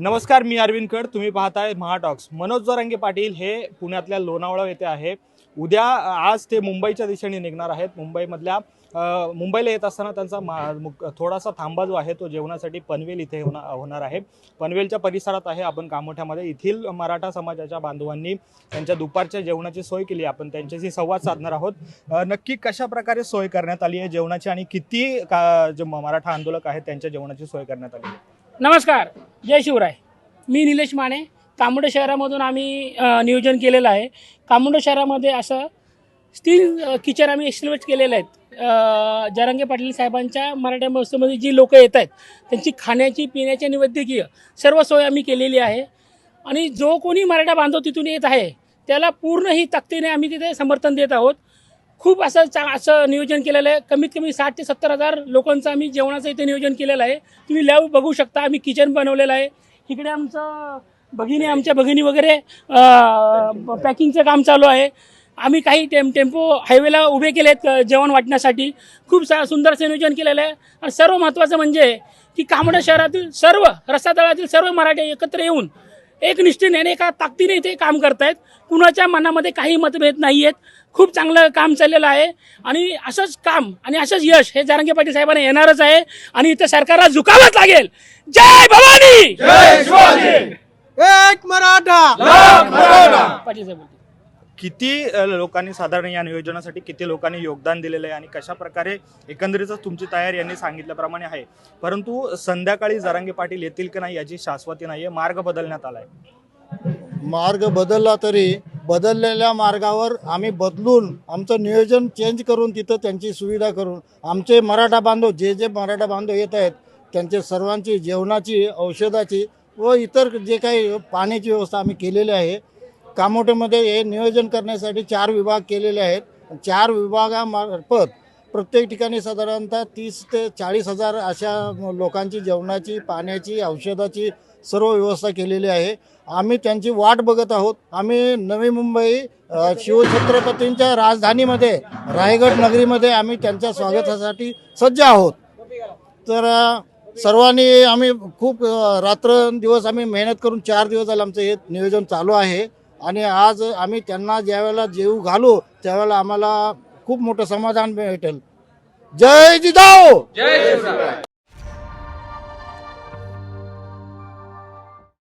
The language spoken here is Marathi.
नमस्कार मी अरविंद कड. तुम्ही पाहताय महाटॉक्स. मनोज जोरांगे पाटील हे पुण्यातल्या लोणावळा येथे आहे. उद्या आज ते मुंबईच्या दिशेने निघणार आहेत. मुंबईमधल्या मुंबईला येत असताना त्यांचा मा- थोडासा थांबा जो आहे. तो जेवणासाठी पनवेल इथे होणार होणार आहे. पनवेलच्या परिसरात आहे आपण कामोठ्यामध्ये. येथील मराठा समाजाच्या बांधवांनी त्यांच्या दुपारच्या जेवणाची सोय केली. आपण त्यांच्याशी संवाद साधणार आहोत. नक्की कशा प्रकारे सोय करण्यात आली आहे जेवणाची आणि किती का जे म- मराठा आंदोलक आहेत त्यांच्या जेवणाची सोय करण्यात आली आहे? नमस्कार जय शिवराय. मी निलेश माने कामोडे शहरामधून आम्ही नियोजन केलेलं आहे. कामोडे शहरामध्ये असं स्टील किचन आम्ही एक्सिलवेट केलेलं आहेत. अ, जरांगे पाटील साहेबांच्या मराठा महोत्सवमध्ये जी लोक येत आहेत त्यांची खाण्याची पिण्याची निवैद्यकीय सर्व सोय आम्ही केलेली आहे. आणि जो कोणी मराठा बांधव तिथून येत आहे त्याला पूर्ण ही ताकदीने आम्ही तिथे समर्थन देत आहोत. खूप असं चा असं नियोजन केलेलं आहे. कमीत कमी साठ ते सत्तर हजार लोकांचं आम्ही जेवणाचं इथे नियोजन केलेलं आहे. तुम्ही लॅब बघू शकता. आम्ही किचन बनवलेलं आहे. इकडे आमचं भगिनी आमच्या भगिनी वगैरे पॅकिंगचं काम चालू आहे. आम्ही काही टेम टेम्पो हायवेला उभे केले आहेत जेवण वाटण्यासाठी. खूप सा सुंदरचं नियोजन केलेलं आहे. आणि सर्व महत्त्वाचं म्हणजे की कामडा शहरातील सर्व रस्ता तळातील सर्व मराठी एकत्र येऊन एक निष्ठेने आणि एका ताकदीने इथे काम करतायत. कुणाच्या मनामध्ये काही मतभेद नाही आहेत खूप चांगलं काम चाललेलं आहे. आणि असंच काम आणि असंच यश हे जारंगे पाटील साहेबांना येणारच आहे. आणि इथं सरकारला झुकावंच लागेल. जय भवानी! एक मराठा! पाटील साहेब. किती लोकांनी साधारण या नियोजनासाठी किती लोकांनी योगदान दिलेलं आहे आणि कशा प्रकारे एकंदरीतच तुमची तयारी यांनी सांगितल्याप्रमाणे आहे? परंतु संध्याकाळी जरांगे पाटील येतील की नाही याची शाश्वती नाही आहे मार्ग बदलण्यात आलाय. मार्ग बदलला तरी बदललेल्या मार्गावर आम्ही बदलून आमचं नियोजन चेंज करून तिथं त्यांची सुविधा करून आमचे मराठा बांधव जे जे मराठा बांधव येत आहेत त्यांचे सर्वांची जेवणाची औषधाची व इतर जे काही पाण्याची व्यवस्था आम्ही केलेली आहे कामोठेमध्ये हे नियोजन करण्यासाठी चार विभाग केलेले आहेत. चार विभागामार्फत प्रत्येक ठिकाणी साधारणतः तीस ते चाळीस हजार अशा लोकांची जेवणाची पाण्याची औषधाची सर्व व्यवस्था केलेली आहे. आम्ही त्यांची वाट बघत आहोत. आम्ही नवी मुंबई शिवछत्रपतींच्या राजधानीमध्ये रायगड नगरीमध्ये आम्ही त्यांच्या स्वागतासाठी सज्ज आहोत. तर सर्वांनी आम्ही खूप अ, रात्रंदिवस आम्ही मेहनत करून चार दिवस झाले आमचं हे नियोजन चालू आहे. आणि आज आम्ही त्यांना ज्यावेळेला जेव घालू त्यावेळेला आम्हाला खूप मोठं समाधान भेटेल. जय जिजाऊ!